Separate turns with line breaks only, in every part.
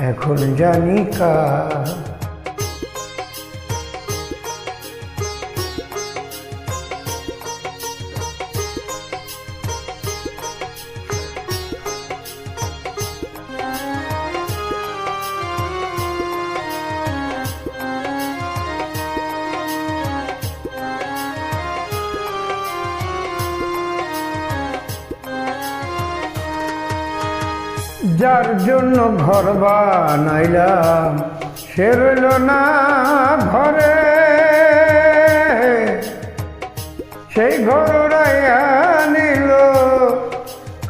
এখন জানি কার যার জন্য ঘর বানাইলাম, সে রইল না ঘরে। সেই ঘর নিল,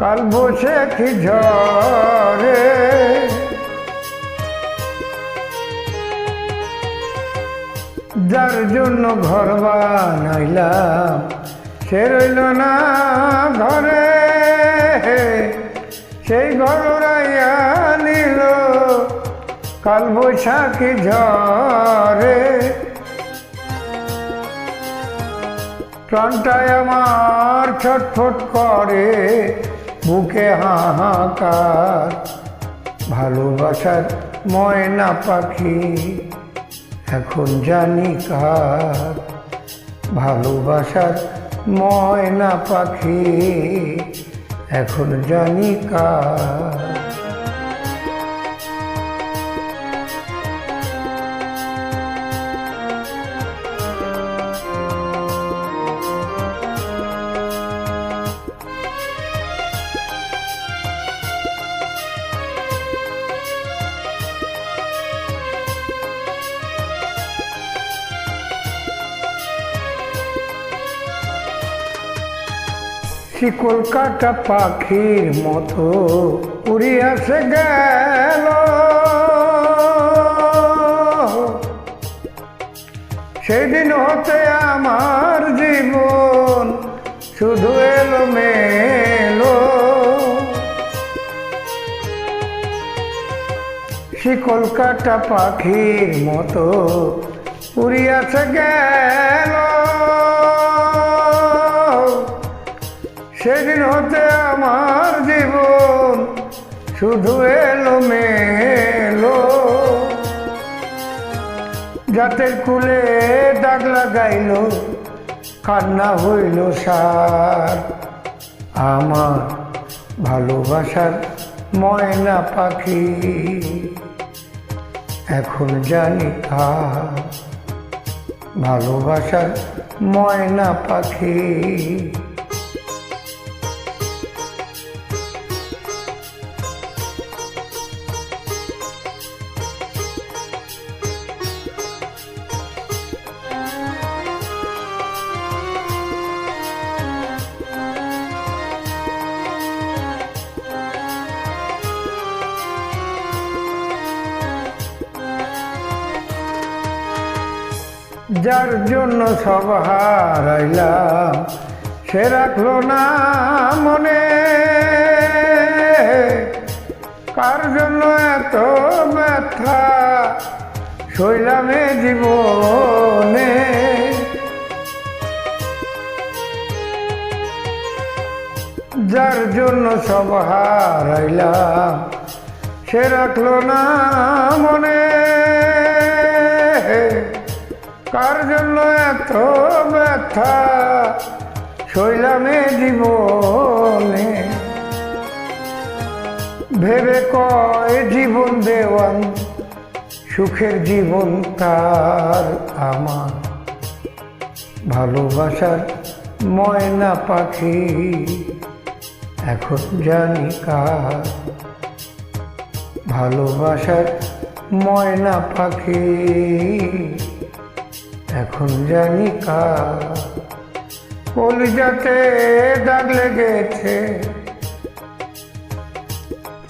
কাল বসে কি ঝরে যার জন্য ঘর বানাইলাম, সে রইল না ঘরে। সেই ঘর কাল বৈশাখী ঝরে। প্রাণটায় আমার ছটফট করে, বুকে হাহাকার, ভালোবাসার ময়না পাখি এখন জানি কার। ভালোবাসার ময়না পাখি এখন জানি কার। শিকল কাটা পাখির মতো উড়িয়াছে গেল। সেদিন হতে আমার জীবন শুধু এলো মেলো শিকল কাটা পাখির মতো উড়িয়াছে গেল। সেদিন হতে আমার জীবন, শুধু এলো মেলো জাতের কুলে দাগ লাগাইল, কান্না হইল সার। আমার ভালোবাসার ময়না পাখি, এখন জানি কার ভালোবাসার ময়না পাখি। যার জন্য সব হারাইলাম, সে রাখল না মনে। কার জন্য এত ব্যথা? শৈলামে জীবনে। যার জন্য সব হারাইলাম, সে রাখল না মনে। জন্য এত ব্যথা শৈলামে জীবনে। ভেবে কয় জীবন দেওয়ান, সুখের জীবন তার আমার। ভালোবাসার ময়না পাখি, এখন জানি কার। ভালোবাসার ময়না পাখি। এখন জানি কার। কলিজাতে দাগ লেগেছে।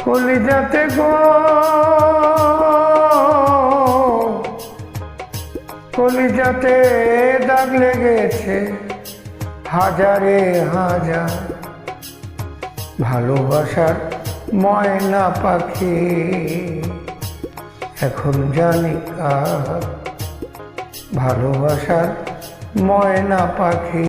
কলিজাতে গো। কলিজাতে দাগ লেগেছে। হাজারে হাজার ভালোবাসার ময়না পাখি। এখন জানি কার। ভালোবাসার ময়না পাখি।